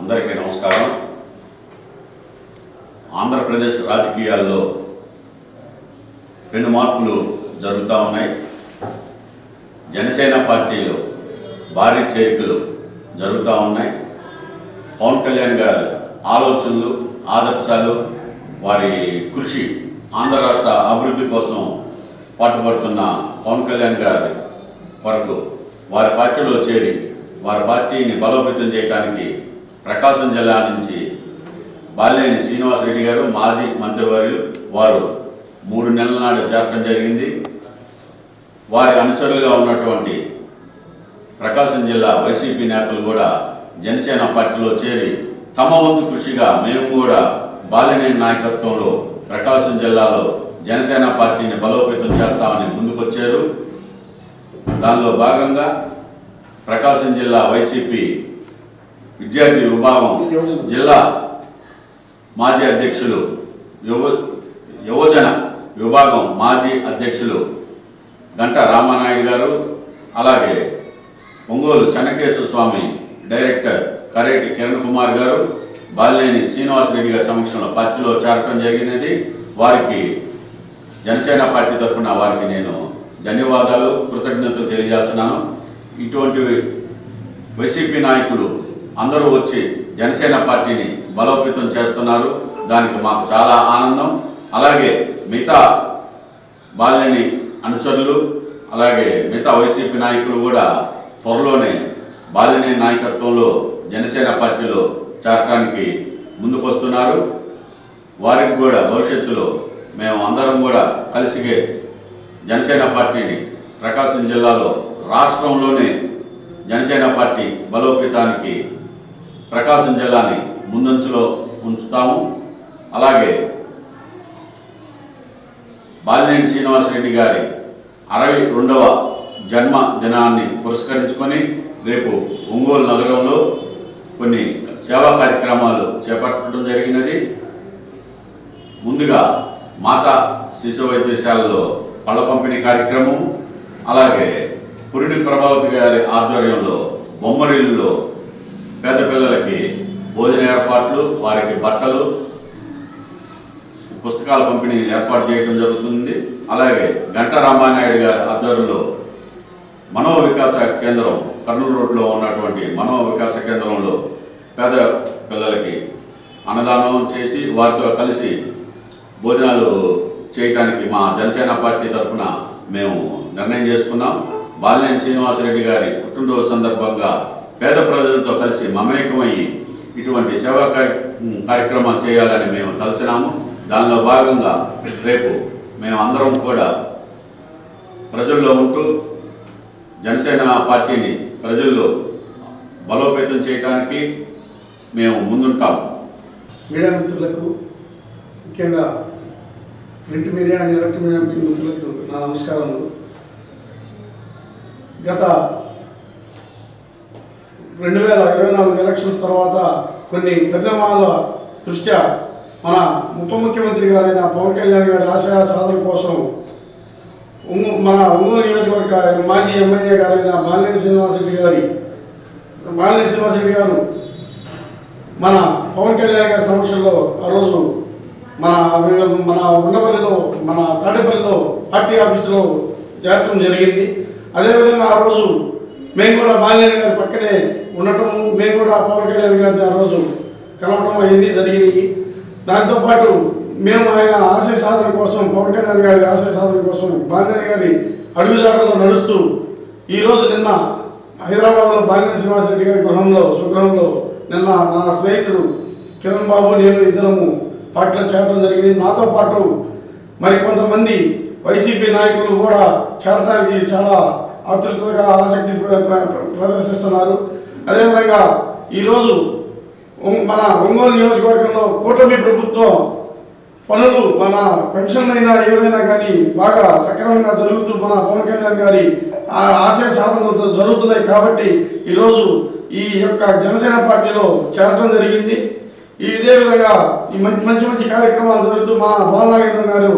అందరికీ నమస్కారం. ఆంధ్రప్రదేశ్ రాజకీయాల్లో రెండు మార్పులు జరుగుతూ ఉన్నాయి. జనసేన పార్టీలో భారీ చేరికలు జరుగుతూ ఉన్నాయి. పవన్ కళ్యాణ్ గారి ఆలోచనలు ఆదర్శాలు వారి కృషి ఆంధ్ర రాష్ట్ర అభివృద్ధి కోసం పాటుపడుతున్న పవన్ కళ్యాణ్ గారి వరకు వారి పార్టీలో చేరి వారి పార్టీని బలోపేతం చేయడానికి ప్రకాశం జిల్లా నుంచి బాలినేని శ్రీనివాసరెడ్డి గారు మాజీ మంత్రివర్యులు వారు మూడు నెలల నాడు చేరటం జరిగింది. వారి అనుచరులుగా ఉన్నటువంటి ప్రకాశం జిల్లా వైసీపీ నేతలు కూడా జనసేన పార్టీలో చేరి తమ వంతు కృషిగా మేము కూడా బాలినేని నాయకత్వంలో ప్రకాశం జిల్లాలో జనసేన పార్టీని బలోపేతం చేస్తామని ముందుకొచ్చారు. దానిలో భాగంగా ప్రకాశం జిల్లా వైసీపీ విద్యార్థి విభాగం జిల్లా మాజీ అధ్యక్షులు యువ యువజన విభాగం మాజీ అధ్యక్షులు గంట రామానాయుడు గారు అలాగే ఒంగోలు చెన్నకేశ్వర స్వామి డైరెక్టర్ కరేటి కిరణ్ కుమార్ గారు బాలినేని శ్రీనివాసరెడ్డి గారి సమక్షంలో పార్టీలో చేరటం జరిగినది. వారికి జనసేన పార్టీ తరఫున వారికి నేను ధన్యవాదాలు కృతజ్ఞతలు తెలియజేస్తున్నాను. ఇటువంటి వైసీపీ నాయకులు అందరూ వచ్చి జనసేన పార్టీని బలోపేతం చేస్తున్నారు. దానికి మాకు చాలా ఆనందం. అలాగే మిగతా బాలినేని అనుచరులు అలాగే మిగతా వైసీపీ నాయకులు కూడా త్వరలోనే బాలినేని నాయకత్వంలో జనసేన పార్టీలో చేరడానికి ముందుకొస్తున్నారు. వారికి కూడా భవిష్యత్తులో మేము అందరం కూడా కలిసిగే జనసేన పార్టీని ప్రకాశం జిల్లాలో రాష్ట్రంలోనే జనసేన పార్టీ బలోపేతానికి ప్రకాశం జిల్లాని ముందంచులో ఉంచుతాము. అలాగే బాలినేని శ్రీనివాసరెడ్డి గారి అరవై రెండవ జన్మ దినాన్ని పురస్కరించుకొని రేపు ఒంగోలు నగరంలో కొన్ని సేవా కార్యక్రమాలు చేపట్టడం జరిగినది. ముందుగా మాతా శిశు వైద్యశాలలో పళ్ళ పంపిణీ కార్యక్రమం అలాగే పురిణి ప్రభావతి గారి ఆధ్వర్యంలో బొమ్మరిల్లులో పేద పిల్లలకి భోజన ఏర్పాట్లు వారికి బట్టలు పుస్తకాల పంపిణీ ఏర్పాటు చేయడం జరుగుతుంది. అలాగే గంట రామానాయుడు గారి ఆధ్వర్యంలో మనో వికాస కేంద్రం కర్నూలు రోడ్లో ఉన్నటువంటి మనో వికాస కేంద్రంలో పేద పిల్లలకి అన్నదానం చేసి వారితో కలిసి భోజనాలు చేయటానికి మా జనసేన పార్టీ తరఫున మేము నిర్ణయం చేసుకున్నాం. బాల్యం శ్రీనివాసరెడ్డి గారి పుట్టినరోజు సందర్భంగా పేద ప్రజలతో కలిసి మమేకమయ్యి ఇటువంటి సేవా కార్య- కార్యక్రమాలు చేయాలని మేము తలచినాము. దానిలో భాగంగా రేపు మేము అందరం కూడా ప్రజల్లో ఉంటూ జనసేన పార్టీని ప్రజల్లో బలోపేతం చేయడానికి మేము ముందుంటాం. మీడియా మిత్రులకు ముఖ్యంగా print media and electric media మిత్రులకు నా నమస్కారములు. గత రెండు వేల ఇరవై నాలుగు ఎలక్షన్స్ తర్వాత కొన్ని పరిణామాల దృష్ట్యా మన ఉప ముఖ్యమంత్రి గారైన పవన్ కళ్యాణ్ గారి ఆశయ సాధన కోసం మన ఒంగోలు నియోజకవర్గ మాజీ ఎమ్మెల్యే గారైన మాలినేని శ్రీనివాసరెడ్డి గారి మాలినేని శ్రీనివాసరెడ్డి గారు మన పవన్ కళ్యాణ్ గారి సమక్షంలో ఆ రోజు మన మన ఉన్నపల్లిలో మన తాడేపల్లిలో పార్టీ ఆఫీసులో చేరటం జరిగింది. అదేవిధంగా ఆ రోజు మేము కూడా బాలినేని గారి పక్కనే ఉండటము మేము కూడా పవన్ కళ్యాణ్ గారిని ఆ రోజు కలవటం అవన్నీ జరిగినాయి. దాంతోపాటు మేము ఆయన ఆశయ సాధన కోసం పవన్ కళ్యాణ్ గారి ఆశయ సాధన కోసం బాలినేని గారి అడుగుజాడలో నడుస్తూ ఈరోజు నిన్న హైదరాబాద్లో బాలినేని శ్రీనివాసరెడ్డి గారి గృహంలో స్వగృహంలో నిన్న నా స్నేహితుడు కిరణ్ బాబు నేను ఇద్దరము పార్టీలో చేరడం జరిగింది. నాతో పాటు మరి కొంతమంది వైసీపీ నాయకులు కూడా చేరడానికి చాలా ఆతృతగా ఆసక్తి ప్ర- ప్రదర్శిస్తున్నారు. అదేవిధంగా ఈరోజు మన ఒంగోలు నియోజకవర్గంలో కూటమి ప్రభుత్వం పనులు మన పెన్షన్ అయినా ఏవైనా కానీ బాగా సక్రమంగా జరుగుతూ మన పవన్ కళ్యాణ్ గారి ఆ ఆశయ సాధనలు జరుగుతున్నాయి కాబట్టి ఈరోజు ఈ యొక్క జనసేన పార్టీలో చేరడం జరిగింది. ఈ ఇదే విధంగా ఈ మంచి మంచి మంచి కార్యక్రమాలు జరుగుతూ మన బాలనాగేంద్ర గారు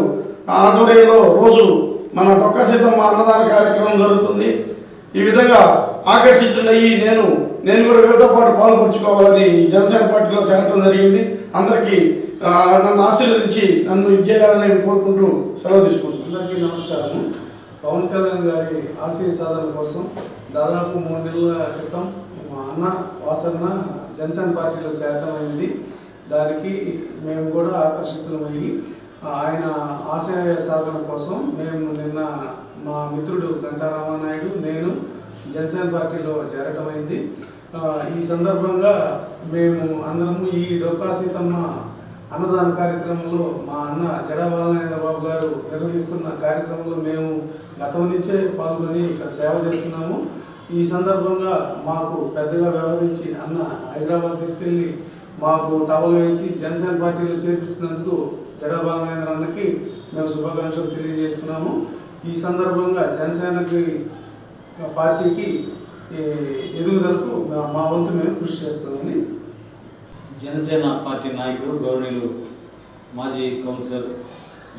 ఆధ్వర్యంలో రోజు మన డొక్క సిద్ధమ్మ అన్నదాన కార్యక్రమం జరుగుతుంది. ఈ విధంగా ఆకర్షితున్నయ్యి నేను నేను కూడా వీళ్ళతో పాటు పాలు పంచుకోవాలని జనసేన పార్టీలో చేరడం జరిగింది. అందరికీ నన్ను ఆశీర్వదించి నన్ను ఇచ్చేయాలని కోరుకుంటూ సెలవు తీసుకుంటున్నాను. అందరికీ నమస్కారం పవన్ కళ్యాణ్ గారి ఆశయ సాధన కోసం దాదాపు మూడు నెలల క్రితం మా అన్న వాసన్న జనసేన పార్టీలో చేరడం అయింది. దానికి మేము కూడా ఆకర్షితులమయ్యి ఆయన ఆశయ సాధన కోసం మేము నిన్న మా మిత్రుడు గంటా రామానాయుడు నేను జనసేన పార్టీలో చేరటమైంది. ఈ సందర్భంగా మేము అందరము ఈ డొక్కా సీతమ్మ అన్నదాన కార్యక్రమంలో మా అన్న జడా బాలనారాయణ బాబు గారు నిర్వహిస్తున్న కార్యక్రమంలో మేము గతం నుంచే పాల్గొని ఇక్కడ సేవ చేస్తున్నాము. ఈ సందర్భంగా మాకు పెద్దగా వ్యవహరించి అన్న హైదరాబాద్ తీసుకెళ్ళి మాకు టవల్ వేసి జనసేన పార్టీలో చేర్పించినందుకు జడా బాలనారాయణ అన్నకి మేము శుభాకాంక్షలు తెలియజేస్తున్నాము. ఈ సందర్భంగా జనసేనకి పార్టీకి ఎదుగుదలకు మా- వంతు మేము కృషి చేస్తామని జనసేన పార్టీ నాయకుడు గౌరవనీయులు మాజీ కౌన్సిలర్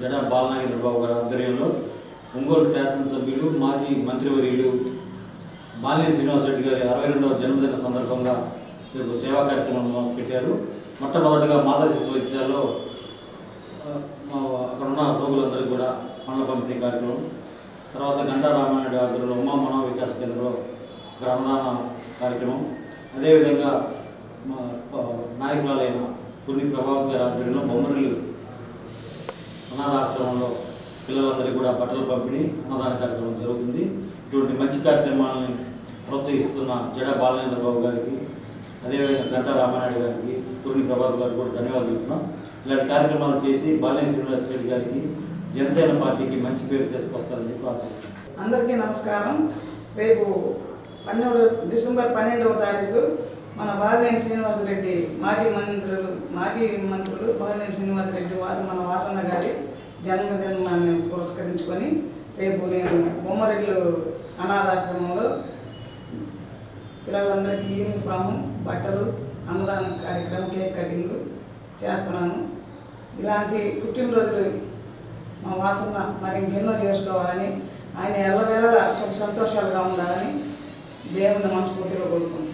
జడా బాలనాగేంద్ర బాబు గారి ఆధ్వర్యంలో ఒంగోలు శాసనసభ్యులు మాజీ మంత్రివర్యులు బాలినేని శ్రీనివాసరెడ్డి గారి అరవై రెండవ జన్మదిన సందర్భంగా రేపు సేవా కార్యక్రమం పెట్టారు. మొట్టమొదటిగా మాతా శిశు అక్కడ ఉన్న రోగులందరికీ కూడా పండ్ల పంపిణీ కార్యక్రమం. తర్వాత గంటా రామానాయుడు ఆధ్వర్యంలో ఉమా మనో వికాస్ కేంద్రంలో గ్రామదాన కార్యక్రమం. అదేవిధంగా మా నాయకురాలైన పుణ్య ప్రభావ్ గారి ఆధ్వర్యంలో బొమ్మరిల్లు అనాథాశ్రమంలో పిల్లలందరికీ కూడా బట్టలు పంపిణీ అన్నదాన కార్యక్రమం జరుగుతుంది. ఇటువంటి మంచి కార్యక్రమాలను ప్రోత్సహిస్తున్న జడ బాలనేంద్రబాబు గారికి అదేవిధంగా గంటా రామానాయుడు గారికి పూర్ణి ప్రభాస్ గారికి కూడా ధన్యవాదాలు చెప్తున్నాం. ఇలాంటి కార్యక్రమాలు చేసి బాలినేని శ్రీనివాస్ రెడ్డి గారికి జనసేన పార్టీకి మంచి పేరు తీసుకొస్తారని చెప్పి ఆశిస్తున్నాను అందరికీ నమస్కారం. రేపు పన్నెండు డిసెంబర్ పన్నెండవ తారీఖు మన బాలినేని శ్రీనివాసరెడ్డి మాజీ మంత్రులు మాజీ మంత్రులు బాలినేని శ్రీనివాసరెడ్డి వాస మన వాసన్న గారి జన్మదినాన్ని పురస్కరించుకొని రేపు నేను బొమ్మరెడ్లు అనాథాశ్రమంలో పిల్లలందరికీ యూనిఫాము బట్టలు అన్నదాన కార్యక్రమం కేక్ కటింగ్ చేస్తున్నాను. ఇలాంటి పుట్టినరోజులు మా వాసన మరి ఇంకెన్నో చేసుకోవాలని ఆయన ఎల్లవేళలా సుఖ సంతోషాలుగా ఉండాలని దేవుని మనస్ఫూర్తిగా కోరుకుంటున్నాను